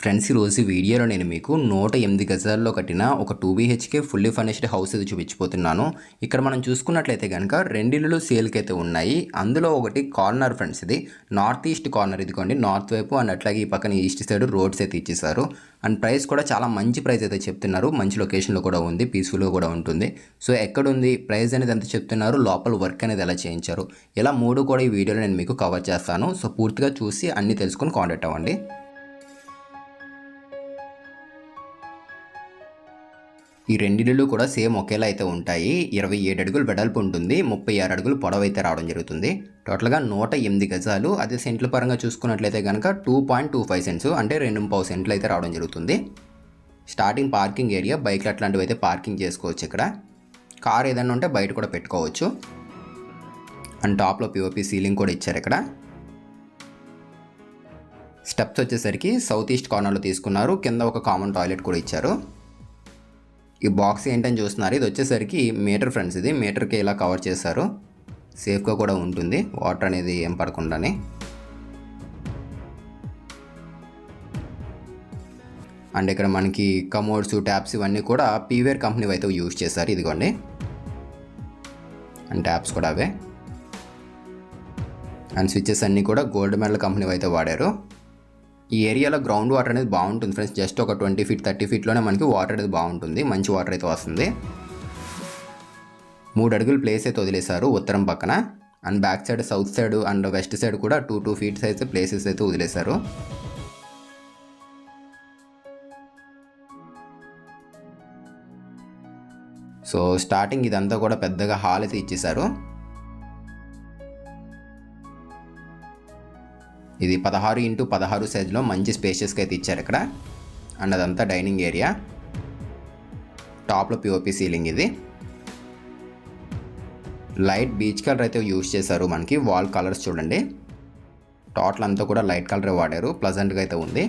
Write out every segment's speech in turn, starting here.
Friends ఈరోజు వీడియోలో నేను మీకు నూట ఎనిమిది గజాల్లో కట్టిన ఒక two BHK fully furnished house ఇది చూపించిపోతున్నాను ఇక్కడ మనం చూసుకున్నట్లయితే కనుక రెండిళ్ళు సేల్కి అయితే ఉన్నాయి. అందులో ఒకటి కార్నర్ ఫ్రెండ్స్ ఇది. నార్త్ ఈస్ట్ కార్నర్ ఇదిగోండి. నార్త్ వైపు అండ్ అట్లాగే ఈ పక్కన ఈస్ట్ సైడ్ రోడ్స్ అయితే ఇచ్చేసారు అండ్ ప్రైస్ కూడా చాలా మంచి ప్రైస్ అయితే చెప్తున్నారు. మంచి లొకేషన్లో కూడా ఉంది. పీస్ఫుల్గా కూడా ఉంటుంది. సో ఎక్కడుంది? ప్రైస్ అనేది ఎంత చెప్తున్నారు? లోపల వర్క్ అనేది ఎలా చేయించారు? ఇలా మూడు కూడా ఈ వీడియోలో నేను మీకు కవర్ చేస్తాను. సో పూర్తిగా చూసి అన్ని తెలుసుకొని కాంటాక్ట్ అవ్వండి. ఈ రెండిళ్ళు కూడా సేమ్ ఒకేలా అయితే ఉంటాయి. ఇరవై ఏడు అడుగులు వెడల్పు ఉంటుంది. ముప్పై ఆరు అడుగులు పొడవు అయితే రావడం జరుగుతుంది. టోటల్గా నూట ఎనిమిది గజాలు. అదే సెంట్ల పరంగా చూసుకున్నట్లయితే కనుక two point two five cents అంటే రెండు పావు సెంట్లు అయితే రావడం జరుగుతుంది. Starting parking area. బైక్లు అట్లాంటివి అయితే పార్కింగ్ చేసుకోవచ్చు ఇక్కడ. కార్ ఏదైనా ఉంటే బయట కూడా పెట్టుకోవచ్చు. అండ్ టాప్లో పిఓపి సీలింగ్ కూడా ఇచ్చారు ఇక్కడ. స్టెప్స్ వచ్చేసరికి సౌత్ ఈస్ట్ కార్నర్లో తీసుకున్నారు. కింద ఒక కామన్ టాయిలెట్ కూడా ఇచ్చారు. ఈ బాక్స్ ఏంటని చూస్తున్నారు? ఇది వచ్చేసరికి మీటర్ ఫ్రెండ్స్ ఇది. మీటర్కి ఇలా కవర్ చేశారు. సేఫ్గా కూడా ఉంటుంది. వాటర్ అనేది ఏం పడకుండానే. అండ్ ఇక్కడ మనకి కమోడ్స్ ట్యాప్స్ ఇవన్నీ కూడా పీవేర్ కంపెనీ అయితే యూజ్ చేశారు. ఇదిగోండి. అండ్ ట్యాప్స్ కూడా అవే. అండ్ స్విచ్చెస్ అన్నీ కూడా గోల్డ్ మెడల్ కంపెనీ అయితే వాడారు. ఈ ఏరియాలో గ్రౌండ్ వాటర్ అనేది బాగుంటుంది ఫ్రెండ్స్. జస్ట్ ఒక ట్వంటీ ఫీట్ థర్టీ ఫీట్లోనే మనకి వాటర్ అనేది బాగుంటుంది. మంచి వాటర్ అయితే వస్తుంది. మూడు అడుగులు ప్లేస్ అయితే వదిలేశారు ఉత్తరం పక్కన. And back side south side and west side కూడా టూ టూ ఫీట్స్ అయితే ప్లేసెస్ అయితే వదిలేశారు. సో స్టార్టింగ్ ఇదంతా కూడా పెద్దగా హాల్ అయితే ఇచ్చేశారు. ఇది పదహారు ఇంటూ పదహారు సైజులో మంచి స్పేషియస్గా అయితే ఇచ్చారు ఇక్కడ. అండ్ అదంతా డైనింగ్ ఏరియా. టాప్లో పిఓపి సీలింగ్ ఇది. లైట్ బీచ్ కలర్ అయితే యూజ్ చేశారు మనకి. వాల్ కలర్స్ చూడండి. టోటల్ అంతా కూడా లైట్ కలర్ వాడారు. ప్లజెంట్గా అయితే ఉంది.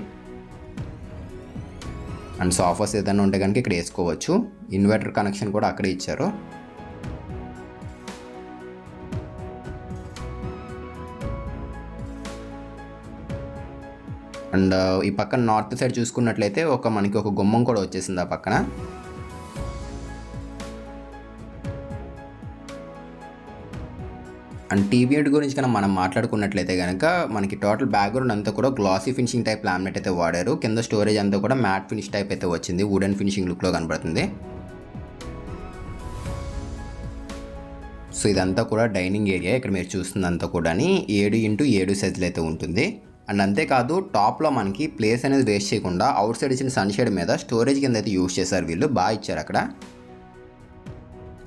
అండ్ సోఫాస్ ఏదైనా ఉంటే కనుక ఇక్కడ వేసుకోవచ్చు. ఇన్వర్టర్ కనెక్షన్ కూడా అక్కడే ఇచ్చారు. అండ్ ఈ పక్కన నార్త్ సైడ్ చూసుకున్నట్లయితే ఒక మనకి ఒక గుమ్మం కూడా వచ్చేసింది ఆ పక్కన. అండ్ టీవీఎడ్ గురించి కనుక మనం మాట్లాడుకున్నట్లయితే కనుక మనకి టోటల్ బ్యాక్గ్రౌండ్ అంతా కూడా గ్లాసీ ఫినిషింగ్ టైప్ లామినేట్ అయితే వాడారు. కింద స్టోరేజ్ అంతా కూడా మ్యాట్ ఫినిష్ టైప్ అయితే వచ్చింది. వుడెన్ ఫినిషింగ్ లుక్లో కనబడుతుంది. సో ఇదంతా కూడా డైనింగ్ ఏరియా ఇక్కడ మీరు చూస్తుందంతా కూడా ఏడు ఇంటూ ఏడు సైజులు అయితే ఉంటుంది. అండ్ అంతేకాదు టాప్లో మనకి ప్లేస్ అనేది వేస్ట్ చేయకుండా అవుట్ సైడ్ ఇచ్చిన సన్షేడ్ మీద స్టోరేజ్ కింద అయితే యూస్ చేశారు వీళ్ళు బాగా ఇచ్చారు అక్కడ.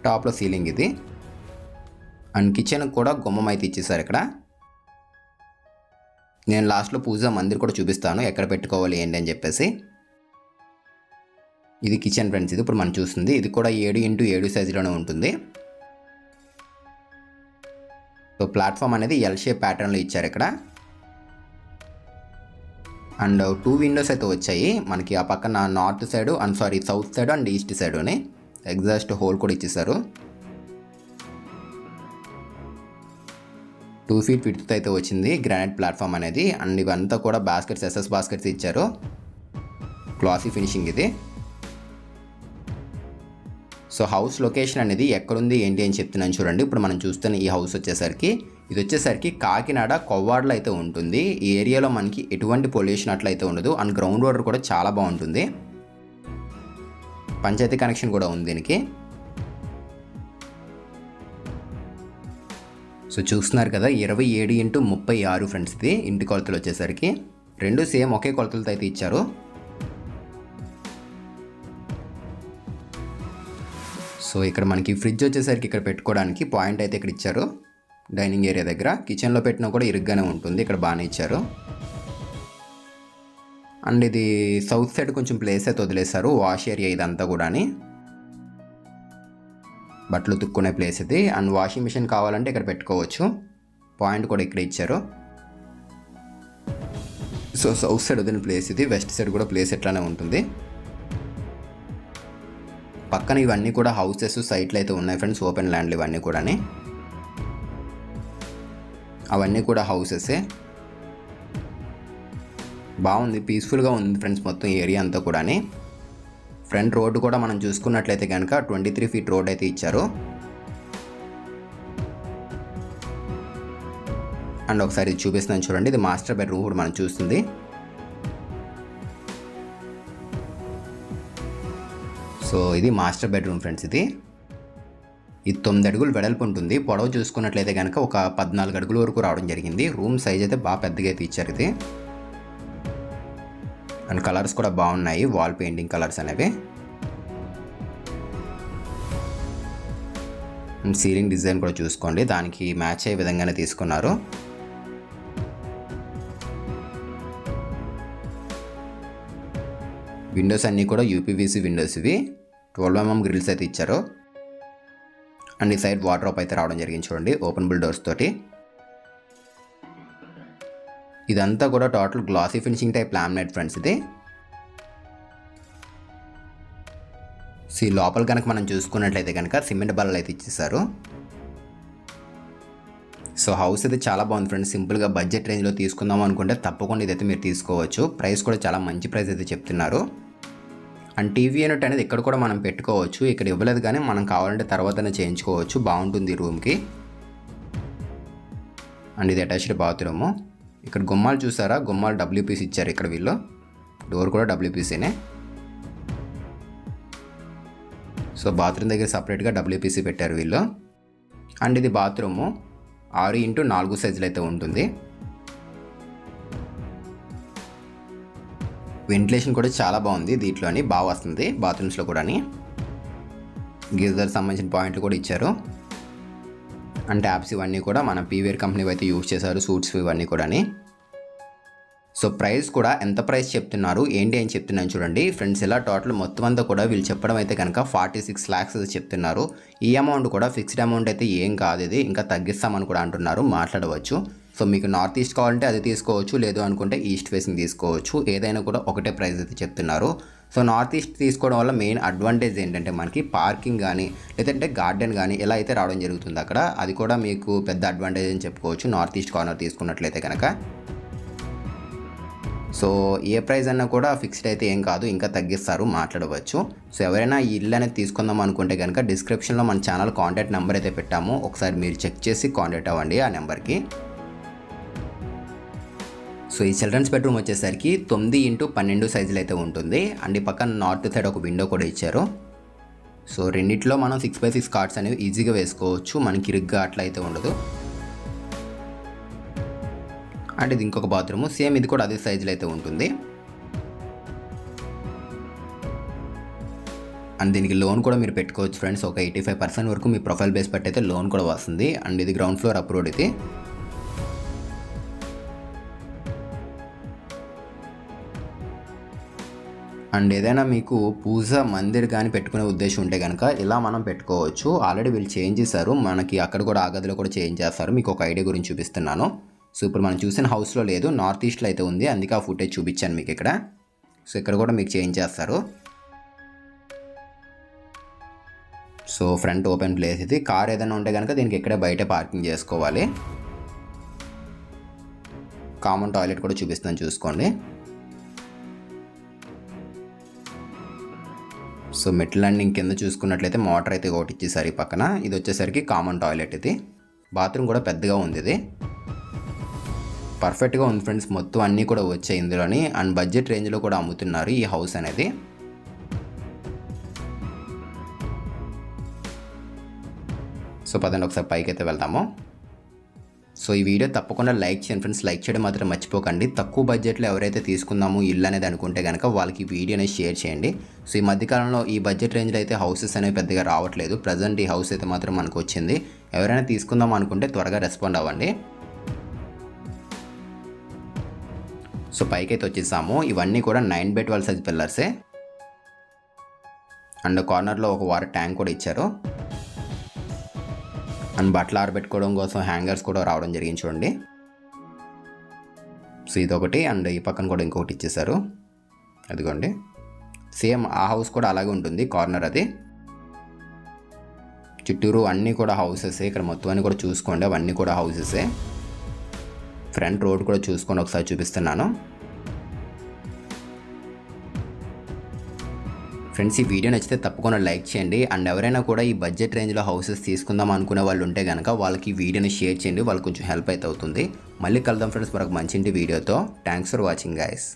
టాప్లో సీలింగ్ ఇది. అండ్ కిచెన్ కూడా గుమ్మం అయితే ఇచ్చేసారు ఇక్కడ. నేను లాస్ట్లో పూజ మందిర్ కూడా చూపిస్తాను ఎక్కడ పెట్టుకోవాలి ఏంటి అని చెప్పేసి. ఇది కిచెన్ ఫ్రెండ్స్ ఇది ఇప్పుడు మనం చూస్తుంది. ఇది కూడా ఏడు ఇంటూ ఏడు సైజులోనే ఉంటుంది. సో ప్లాట్ఫామ్ అనేది ఎల్ షేప్ ప్యాటర్న్లో ఇచ్చారు ఇక్కడ. అండ్ టూ విండోస్ అయితే వచ్చాయి. మనకి ఆ పక్కన north side and sorry south side and east side అని ఎగ్జాస్ట్ హోల్ కూడా ఇచ్చేసారు. టూ ఫీట్ విడ్త్ అయితే వచ్చింది గ్రానైట్ ప్లాట్ఫామ్ అనేది. అండ్ ఇవంతా కూడా బాస్కెట్స్ ఎస్ఎస్ బాస్కెట్స్ ఇచ్చారు. క్లాసీ ఫినిషింగ్ ఇది. సో హౌస్ లొకేషన్ అనేది ఎక్కడుంది ఏంటి అని చెప్తున్నాను చూడండి. ఇప్పుడు మనం చూస్తున్న ఈ హౌస్ వచ్చేసరికి ఇది వచ్చేసరికి కాకినాడ కొవ్వాడలో అయితే ఉంటుంది. ఈ ఏరియాలో మనకి ఎటువంటి పొల్యూషన్ అట్లయితే ఉండదు. అండ్ గ్రౌండ్ వాటర్ కూడా చాలా బాగుంటుంది. పంచాయతీ కనెక్షన్ కూడా ఉంది దీనికి. సో చూస్తున్నారు కదా ఇరవై ఏడు ఇంటూ ముప్పై ఆరు ఫ్రెండ్స్ ఇది. ఇంటి కొలతలు వచ్చేసరికి రెండు సేమ్ ఒకే కొలతలతో అయితే ఇచ్చారు. సో ఇక్కడ మనకి ఫ్రిడ్జ్ వచ్చేసరికి ఇక్కడ పెట్టుకోవడానికి పాయింట్ అయితే ఇక్కడ ఇచ్చారు. డైనింగ్ ఏరియా దగ్గర. కిచెన్లో పెట్టినా కూడా ఇరుగ్గానే ఉంటుంది. ఇక్కడ బాగానే ఇచ్చారు. అండ్ ఇది సౌత్ సైడ్ కొంచెం ప్లేస్ అయితే వదిలేశారు. వాష్ ఏరియా ఇదంతా కూడా బట్టలు తుక్కునే ప్లేస్ ఇది. అండ్ వాషింగ్ మిషన్ కావాలంటే ఇక్కడ పెట్టుకోవచ్చు. పాయింట్ కూడా ఇక్కడ ఇచ్చారు. సో సౌత్ సైడ్ వదిలిన ప్లేస్ ఇది. వెస్ట్ సైడ్ కూడా ప్లేస్ ఎట్లానే ఉంటుంది. పక్కన ఇవన్నీ కూడా హౌసెస్ సైట్లు అయితే ఉన్నాయి ఫ్రెండ్స్ ఓపెన్ ల్యాండ్లు ఇవన్నీ కూడా అవన్నీ కూడా హౌసెసే. బాగుంది పీస్ఫుల్గా ఉంది ఫ్రెండ్స్ మొత్తం ఏరియా అంతా కూడా ఫ్రంట్ రోడ్డు కూడా మనం చూసుకున్నట్లయితే కనుక ట్వంటీ త్రీ ఫీట్ రోడ్ అయితే ఇచ్చారు. అండ్ ఒకసారి ఇది చూపిస్తున్నాను చూడండి ఇది మాస్టర్ బెడ్రూమ్ కూడా మనం చూస్తుంది. సో ఇది మాస్టర్ బెడ్రూమ్ ఫ్రెండ్స్ ఇది. ఇది తొమ్మిది అడుగులు వెడల్పు ఉంటుంది. పొడవు చూసుకున్నట్లయితే కనుక ఒక పద్నాలుగు అడుగుల వరకు రావడం జరిగింది. రూమ్ సైజ్ అయితే బాగా పెద్దగా అయితే ఇచ్చారు ఇది. అండ్ కలర్స్ కూడా బాగున్నాయి. వాల్ పెయింటింగ్ కలర్స్ అనేవి. అండ్ సీలింగ్ డిజైన్ కూడా చూసుకోండి. దానికి మ్యాచ్ అయ్యే విధంగానే తీసుకున్నారు. విండోస్ అన్నీ కూడా యూపీవీసీ విండోస్ ఇవి. ట్వెల్వ్ ఎంఎం గ్రిల్స్ అయితే ఇచ్చారు. అండ్ ఈ సైడ్ వాటర్ అయితే రావడం జరిగింది చూడండి ఓపెనబుల్ డోర్స్ తోటి. ఇదంతా కూడా total glassy finishing type laminate friends ఇది. సో ఈ లోపల కనుక మనం చూసుకున్నట్లయితే కనుక సిమెంట్ బల్లలు అయితే ఇచ్చేసారు సో హౌస్ అయితే చాలా బాగుంది ఫ్రెండ్స్ సింపుల్గా బడ్జెట్ రేంజ్లో తీసుకుందాం అనుకుంటే తప్పకుండా ఇదైతే మీరు తీసుకోవచ్చు. ప్రైస్ కూడా చాలా మంచి ప్రైస్ అయితే చెప్తున్నారు. అండ్ టీవీ యూనిట్ అనేది ఇక్కడ కూడా మనం పెట్టుకోవచ్చు. ఇక్కడ ఇవ్వలేదు కానీ మనం కావాలంటే తర్వాతనే చేయించుకోవచ్చు. బాగుంటుంది రూమ్కి. అండ్ ఇది అటాచ్డ్ బాత్రూము. ఇక్కడ గుమ్మాలు చూసారా? గుమ్మాలు డబ్ల్యూపీస్ ఇచ్చారు ఇక్కడ వీళ్ళు. డోర్ కూడా డబ్ల్యూపీసీనే. సో బాత్రూమ్ దగ్గర సపరేట్గా డబ్ల్యూపీసీ పెట్టారు వీళ్ళు. అండ్ ఇది బాత్రూము. ఆరు ఇంటూ నాలుగు సైజులు అయితే ఉంటుంది. వెంటిలేషన్ కూడా చాలా బాగుంది దీంట్లోని. బాగా వస్తుంది బాత్రూమ్స్లో కూడా గీజర్ సంబంధించిన పాయింట్లు కూడా ఇచ్చారు. అండ్ ట్యాప్స్ ఇవన్నీ కూడా మన పీవేర్ కంపెనీ అయితే యూజ్ చేశారు సూట్స్ ఇవన్నీ కూడా సో ప్రైస్ కూడా ఎంత ప్రైస్ చెప్తున్నారు ఏంటి అని చెప్తున్నాను చూడండి. ఫ్రెండ్స్ ఇలా టోటల్ మొత్తం అంతా కూడా వీళ్ళు చెప్పడం అయితే కనుక ఫార్టీ సిక్స్ ల్యాక్స్ చెప్తున్నారు. ఈ అమౌంట్ కూడా ఫిక్స్డ్ అమౌంట్ అయితే ఏం కాదు ఇది. ఇంకా తగ్గిస్తామని కూడా అంటున్నారు మాట్లాడవచ్చు. సో మీకు నార్త్ ఈస్ట్ కావాలంటే అది తీసుకోవచ్చు లేదు అనుకుంటే ఈస్ట్ ఫేసింగ్ తీసుకోవచ్చు. ఏదైనా కూడా ఒకటే ప్రైస్ అయితే చెప్తున్నారు. సో నార్త్ ఈస్ట్ తీసుకోవడం వల్ల మెయిన్ అడ్వాంటేజ్ ఏంటంటే మనకి పార్కింగ్ కానీ లేదంటే గార్డెన్ కానీ ఎలా అయితే రావడం జరుగుతుంది అక్కడ అది కూడా మీకు పెద్ద అడ్వాంటేజ్ అని చెప్పుకోవచ్చు. నార్త్ ఈస్ట్ కార్నర్ తీసుకున్నట్లయితే కనుక. సో ఏ ప్రైస్ అన్నా కూడా ఫిక్స్డ్ అయితే ఏం కాదు ఇంకా తగ్గిస్తారు మాట్లాడవచ్చు. సో ఎవరైనా ఈ ఇల్లు అనేది తీసుకుందాం అనుకుంటే కనుక డిస్క్రిప్షన్లో మన ఛానల్ కాంటాక్ట్ నెంబర్ అయితే పెట్టాము. ఒకసారి మీరు చెక్ చేసి కాంటాక్ట్ అవ్వండి ఆ నెంబర్కి. సో ఈ చిల్డ్రన్స్ బెడ్రూమ్ వచ్చేసరికి తొమ్మిది ఇంటూ పన్నెండు సైజులు అయితే ఉంటుంది. అండ్ ఈ పక్కన నార్త్ సైడ్ ఒక విండో కూడా ఇచ్చారు. సో రెండిట్లో మనం సిక్స్ బై సిక్స్ కార్డ్స్ అనేవి ఈజీగా వేసుకోవచ్చు. మనకి ఇరుగ్గా అట్లా అయితే ఉండదు. అండ్ ఇది ఇంకొక బాత్రూమ్. సేమ్ ఇది కూడా అదే సైజులో అయితే ఉంటుంది. అండ్ దీనికి లోన్ కూడా మీరు పెట్టుకోవచ్చు ఫ్రెండ్స్. ఒక ఎయిటీ ఫైవ్ పర్సెంట్ వరకు మీ ప్రొఫైల్ బేస్ పెట్టి అయితే లోన్ కూడా వస్తుంది. అండ్ ఇది గ్రౌండ్ ఫ్లోర్ అప్రూవ్డ్ ఇది. అండ్ ఏదైనా మీకు పూజ మందిర్ కానీ పెట్టుకునే ఉద్దేశం ఉంటే కనుక ఇలా మనం పెట్టుకోవచ్చు. ఆల్రెడీ వీళ్ళు చేంజ్ చేశారు. మనకి అక్కడ కూడా ఆ గదిలో కూడా చేంజ్ చేస్తారు. మీకు ఒక ఐడియా గురించి చూపిస్తున్నాను. సో ఇప్పుడు మనం చూసిన హౌస్లో లేదు. నార్త్ ఈస్ట్లో అయితే ఉంది. అందుకే ఆ ఫుటేజ్ చూపించాను మీకు ఇక్కడ. సో ఇక్కడ కూడా మీకు చేంజ్ చేస్తారు. సో ఫ్రంట్ ఓపెన్ ప్లేస్ ఇది. కార్ ఏదైనా ఉంటే కనుక దీనికి ఇక్కడే బయట పార్కింగ్ చేసుకోవాలి. కామన్ టాయిలెట్ కూడా చూపిస్తాను చూసుకోండి. సో మెట్ల ల్యాండింగ్ కింద చూసుకున్నట్లయితే మోటార్ అయితే ఒకటి ఇచ్చేసరి పక్కన. ఇది వచ్చేసరికి కామన్ టాయిలెట్ ఇది. బాత్రూమ్ కూడా పెద్దగా ఉంది ఇది. పర్ఫెక్ట్గా ఉంది ఫ్రెండ్స్ మొత్తం అన్నీ కూడా వచ్చాయి ఇందులోని. అండ్ బడ్జెట్ రేంజ్లో కూడా అమ్ముతున్నారు ఈ హౌస్ అనేది. సో పదండి ఒకసారి పైకి అయితే వెళ్దాము. సో ఈ వీడియో తప్పకుండా లైక్ చేయండి ఫ్రెండ్స్. లైక్ చేయడం మాత్రం మర్చిపోకండి. తక్కువ బడ్జెట్లో ఎవరైతే తీసుకుందాము ఇల్లు అనేది అనుకుంటే కనుక వాళ్ళకి ఈ వీడియో అనేది షేర్ చేయండి. సో ఈ మధ్యకాలంలో ఈ బడ్జెట్ రేంజ్లో అయితే హౌసెస్ అనేవి పెద్దగా రావట్లేదు. ప్రజెంట్ ఈ హౌస్ అయితే మాత్రం మనకు వచ్చింది. ఎవరైనా తీసుకుందాం అనుకుంటే త్వరగా రెస్పాండ్ అవ్వండి. సో పైకి అయితే వచ్చేసాము. ఇవన్నీ కూడా నైన్ బై ట్వెల్వ్ సైజ్ పిల్లర్సే అండ్ కార్నర్లో ఒక వాటర్ ట్యాంక్ కూడా ఇచ్చారు. అండ్ బట్టలు ఆరబెట్టుకోవడం కోసం హ్యాంగర్స్ కూడా రావడం జరిగింది చూడండి. సో ఇదొకటి అండ్ ఈ పక్కన కూడా ఇంకొకటి ఇచ్చేసారు అదిగోండి. సేమ్ ఆ హౌస్ కూడా అలాగే ఉంటుంది కార్నర్ అది. చుట్టూరు అన్నీ కూడా హౌసెస్ ఇక్కడ మొత్తం అన్నీ కూడా చూసుకోండి అవన్నీ కూడా హౌసెసే. ఫ్రంట్ రోడ్ కూడా చూసుకొని ఒకసారి చూపిస్తున్నాను. ఫ్రెండ్స్ ఈ వీడియో నచ్చితే తప్పకుండా లైక్ చేయండి. అండ్ ఎవరైనా కూడా ఈ బడ్జెట్ రేంజ్లో హౌసెస్ తీసుకుందాం అనుకునే వాళ్ళు ఉంటే కనుక వాళ్ళకి ఈ వీడియోని షేర్ చేయండి. వాళ్ళకి కొంచెం హెల్ప్ అయితే అవుతుంది. మళ్ళీ కలుద్దాం ఫ్రెండ్స్ మరొక మంచి ఇంటి వీడియోతో. Thanks for watching guys